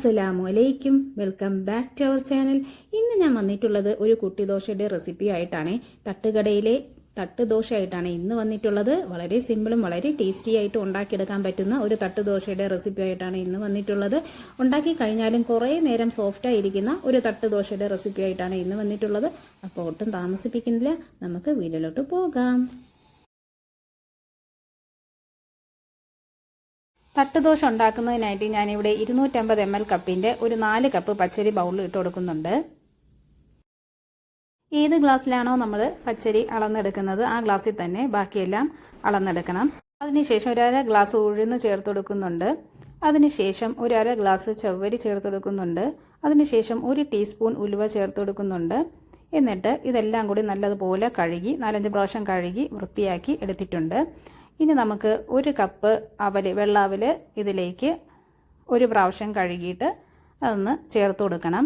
അസ്സലാമു അലൈക്കും. Welcome back to our channel. ഇന്ന് ഞാൻ വന്നിട്ടുള്ളത് ഒരു കുട്ടി ദോശയുടെ റെസിപ്പി ആയിട്ടാണ്. തട്ടുകടയിലെ തട്ട് ദോശയായിട്ടാണ് ഇന്ന് വന്നിട്ടുള്ളത്. വളരെ സിമ്പിളും വളരെ ടേസ്റ്റി ആയിട്ട് ഉണ്ടാക്കിയെടുക്കാൻ പറ്റുന്ന ഒരു തട്ട് ദോശയുടെ റെസിപ്പി ആയിട്ടാണ് ഇന്ന് വന്നിട്ടുള്ളത്. ഉണ്ടാക്കി കഴിഞ്ഞാലും കുറേ നേരം സോഫ്റ്റ് ആയിരിക്കുന്ന ഒരു തട്ട് ദോശയുടെ റെസിപ്പി ആയിട്ടാണ് ഇന്ന് വന്നിട്ടുള്ളത്. അപ്പോൾ ഒട്ടും താമസിപ്പിക്കുന്നില്ല. നമുക്ക് വീട്ടിലോട്ട് പോകാം. തട്ടുദോശ ഉണ്ടാക്കുന്നതിനായിട്ട് ഞാനിവിടെ ഇരുന്നൂറ്റമ്പത് എം എൽ കപ്പിന്റെ ഒരു നാല് കപ്പ് പച്ചരി ബൗളിൽ ഇട്ട് കൊടുക്കുന്നുണ്ട്. ഏത് ഗ്ലാസ്സിലാണോ നമ്മൾ പച്ചരി അളന്നെടുക്കുന്നത്? ആ ഗ്ലാസ്സിൽ തന്നെ ബാക്കിയെല്ലാം അളന്നെടുക്കണം. അതിനുശേഷം ഒരര ഗ്ലാസ് ഉഴുന്ന് ചേർത്ത് കൊടുക്കുന്നുണ്ട്. അതിനുശേഷം ഒരു അര ഗ്ലാസ് ചവ്വരി ചേർത്ത് കൊടുക്കുന്നുണ്ട്. അതിനുശേഷം ഒരു ടീസ്പൂൺ ഉലുവ ചേർത്ത് കൊടുക്കുന്നുണ്ട്. എന്നിട്ട് ഇതെല്ലാം കൂടി നല്ലതുപോലെ കഴുകി നാലഞ്ച് പ്രാവശ്യം കഴുകി വൃത്തിയാക്കി എടുത്തിട്ടുണ്ട്. ഇനി നമുക്ക് ഒരു കപ്പ് അവൽ വെള്ളാവൽ ഇതിലേക്ക് ഒരു പ്രാവശ്യം കഴുകിയിട്ട് അതൊന്ന് ചേർത്ത് കൊടുക്കണം.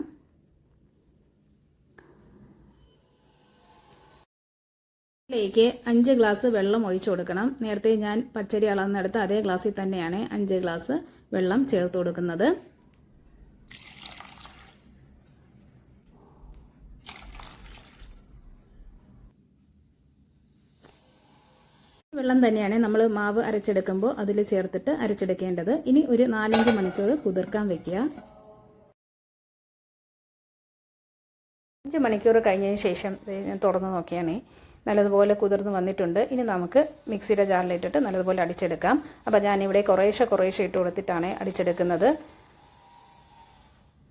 ഇതിലേക്ക് അഞ്ച് ഗ്ലാസ് വെള്ളം ഒഴിച്ചു കൊടുക്കണം. നേരത്തെ ഞാൻ പച്ചരി അളന്നെടുത്ത് അതേ ഗ്ലാസ്സിൽ തന്നെയാണ് അഞ്ച് ഗ്ലാസ് വെള്ളം ചേർത്ത് കൊടുക്കുന്നത്. വെള്ളം തന്നെയാണ് നമ്മൾ മാവ് അരച്ചെടുക്കുമ്പോൾ അതിൽ ചേർത്തിട്ട് അരച്ചെടുക്കേണ്ടത്. ഇനി ഒരു നാലഞ്ച് മണിക്കൂർ കുതിർക്കാൻ വെക്കുക. അഞ്ച് മണിക്കൂർ കഴിഞ്ഞതിന് ശേഷം ഞാൻ തുറന്ന് നോക്കിയാണേ. നല്ലതുപോലെ കുതിർന്ന് വന്നിട്ടുണ്ട്. ഇനി നമുക്ക് മിക്സിയുടെ ജാറിലിട്ടിട്ട് നല്ലതുപോലെ അടിച്ചെടുക്കാം. അപ്പോൾ ഞാനിവിടെ കുറേശ്ശെ കുറേശ്ശെ ഇട്ട് കൊടുത്തിട്ടാണ് അടിച്ചെടുക്കുന്നത്.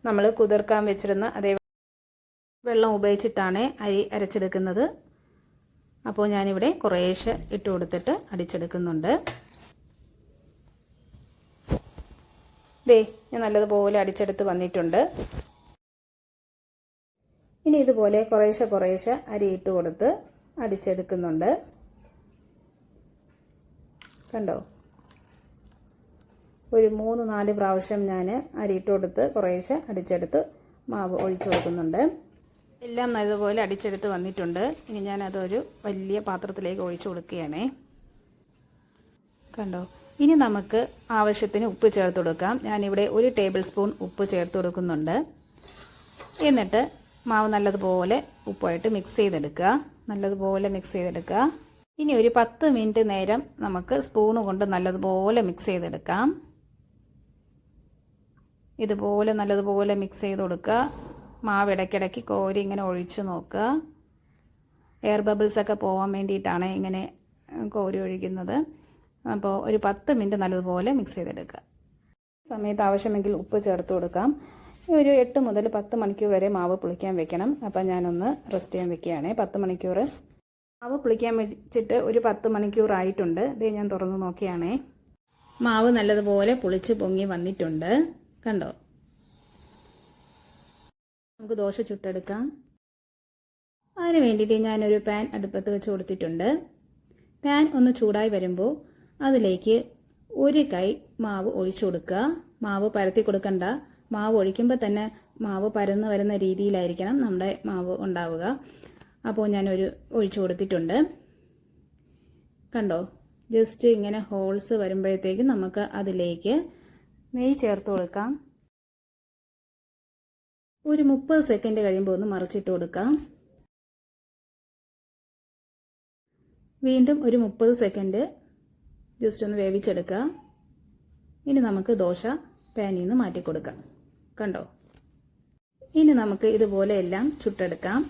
നമ്മൾ കുതിർക്കാൻ വെച്ചിരുന്ന അതേ വെള്ളം ഉപയോഗിച്ചിട്ടാണ് അരി അരച്ചെടുക്കുന്നത്. അപ്പോൾ ഞാനിവിടെ കുറേശ്ശെ ഇട്ട് കൊടുത്തിട്ട് അടിച്ചെടുക്കുന്നുണ്ട്. ദേ ഞാൻ നല്ലതുപോലെ അടിച്ചെടുത്ത് വന്നിട്ടുണ്ട്. ഇനി ഇതുപോലെ കുറേശ്ശെ കുറേശ്ശെ അരി ഇട്ട് കൊടുത്ത് അടിച്ചെടുക്കുന്നുണ്ട്. കണ്ടോ? ഒരു മൂന്ന് നാല് പ്രാവശ്യം ഞാൻ അരിയിട്ട് കൊടുത്ത് കുറേശ്ശെ അടിച്ചെടുത്ത് മാവ് ഒഴിച്ചു കൊടുക്കുന്നുണ്ട്. എല്ലാം നല്ലതുപോലെ അടിച്ചെടുത്ത് വന്നിട്ടുണ്ട്. ഇനി ഞാനതൊരു വലിയ പാത്രത്തിലേക്ക് ഒഴിച്ചു കൊടുക്കുകയാണേ. കണ്ടോ? ഇനി നമുക്ക് ആവശ്യത്തിന് ഉപ്പ് ചേർത്ത് കൊടുക്കാം. ഞാനിവിടെ ഒരു ടേബിൾ സ്പൂൺ ഉപ്പ് ചേർത്ത് കൊടുക്കുന്നുണ്ട്. എന്നിട്ട് മാവ് നല്ലതുപോലെ ഉപ്പായിട്ട് മിക്സ് ചെയ്തെടുക്കുക. നല്ലതുപോലെ മിക്സ് ചെയ്തെടുക്കുക. ഇനി ഒരു പത്ത് മിനിറ്റ് നേരം നമുക്ക് സ്പൂണ് കൊണ്ട് നല്ലതുപോലെ മിക്സ് ചെയ്തെടുക്കാം. ഇതുപോലെ നല്ലതുപോലെ മിക്സ് ചെയ്ത് കൊടുക്കുക. മാവ് ഇടയ്ക്കിടയ്ക്ക് കോരി ഇങ്ങനെ ഒഴിച്ചു നോക്കുക. എയർ ബബിൾസ് ഒക്കെ പോകാൻ വേണ്ടിയിട്ടാണ് ഇങ്ങനെ കോരി ഒഴിക്കുന്നത്. അപ്പോൾ ഒരു പത്ത് മിനിറ്റ് നല്ലതുപോലെ മിക്സ് ചെയ്തെടുക്കുക. സമയത്ത് ആവശ്യമെങ്കിൽ ഉപ്പ് ചേർത്ത് കൊടുക്കാം. ഒരു എട്ട് മുതൽ പത്ത് മണിക്കൂർ വരെ മാവ് പുളിക്കാൻ വെക്കണം. അപ്പം ഞാനൊന്ന് റെസ്റ്റ് ചെയ്യാൻ വെക്കുകയാണ്. പത്ത് മണിക്കൂർ. മാവ് പുളിക്കാൻ വെച്ചിട്ട് ഒരു പത്ത് മണിക്കൂർ ആയിട്ടുണ്ട്. ഇത് ഞാൻ തുറന്ന് നോക്കിയാണേ. മാവ് നല്ലതുപോലെ പുളിച്ച് പൊങ്ങി വന്നിട്ടുണ്ട്. കണ്ടോ? നമുക്ക് ദോശ ചുട്ടെടുക്കാം. അതിന് വേണ്ടിയിട്ട് ഞാനൊരു പാൻ അടുപ്പത്ത് വെച്ച് കൊടുത്തിട്ടുണ്ട്. പാൻ ഒന്ന് ചൂടായി വരുമ്പോൾ അതിലേക്ക് ഒരു കൈ മാവ് ഒഴിച്ചു കൊടുക്കുക. മാവ് പരത്തി കൊടുക്കണ്ട. മാവ് ഒഴിക്കുമ്പോൾ തന്നെ മാവ് പരന്ന് വരുന്ന രീതിയിലായിരിക്കണം നമ്മുടെ മാവ് ഉണ്ടാവുക. അപ്പോൾ ഞാനൊരു ഒഴിച്ചു കൊടുത്തിട്ടുണ്ട്. കണ്ടോ? ജസ്റ്റ് ഇങ്ങനെ ഹോൾസ് വരുമ്പോഴത്തേക്കും നമുക്ക് അതിലേക്ക് നെയ്യ് ചേർത്ത് കൊടുക്കാം. ഒരു മുപ്പത് സെക്കൻഡ് കഴിയുമ്പോൾ ഒന്ന് മറിച്ചിട്ട് കൊടുക്കാം. വീണ്ടും ഒരു മുപ്പത് സെക്കൻഡ് ജസ്റ്റ് ഒന്ന് വേവിച്ചെടുക്കുക. ഇനി നമുക്ക് ദോശ പാനിൽ നിന്ന് മാറ്റി കൊടുക്കാം കണ്ടോ? ഇനി നമുക്ക് ഇതുപോലെ എല്ലാം ചുട്ടെടുക്കാം.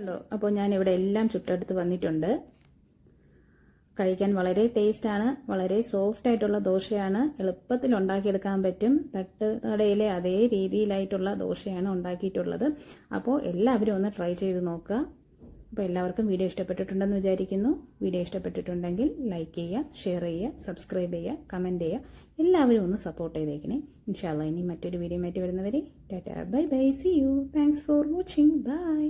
കണ്ടോ അപ്പോൾ ഞാൻ ഇവിടെ എല്ലാം ചുട്ടെടുത്ത് വന്നിട്ടുണ്ട്. കഴിക്കാൻ വളരെ ടേസ്റ്റാണ് വളരെ സോഫ്റ്റ് ആയിട്ടുള്ള ദോശയാണ്. എളുപ്പത്തിൽ ഉണ്ടാക്കിയെടുക്കാൻ പറ്റും. തട്ട് കടയിലെ അതേ രീതിയിലായിട്ടുള്ള ദോശയാണ് ഉണ്ടാക്കിയിട്ടുള്ളത്. അപ്പോൾ എല്ലാവരും ഒന്ന് ട്രൈ ചെയ്ത് നോക്കുക. അപ്പോൾ എല്ലാവർക്കും വീഡിയോ ഇഷ്ടപ്പെട്ടിട്ടുണ്ടെന്ന് വിചാരിക്കുന്നു. വീഡിയോ ഇഷ്ടപ്പെട്ടിട്ടുണ്ടെങ്കിൽ ലൈക്ക് ചെയ്യുക ഷെയർ ചെയ്യുക സബ്സ്ക്രൈബ് ചെയ്യുക കമന്റ് ചെയ്യുക. എല്ലാവരും ഒന്ന് സപ്പോർട്ട് ചെയ്തേക്കണേ. ഇൻഷാല്ല ഇനി മറ്റൊരു വീഡിയോ ആയിട്ട് വരുന്നവരെ tata bye bye see you. Thanks for watching. Bye.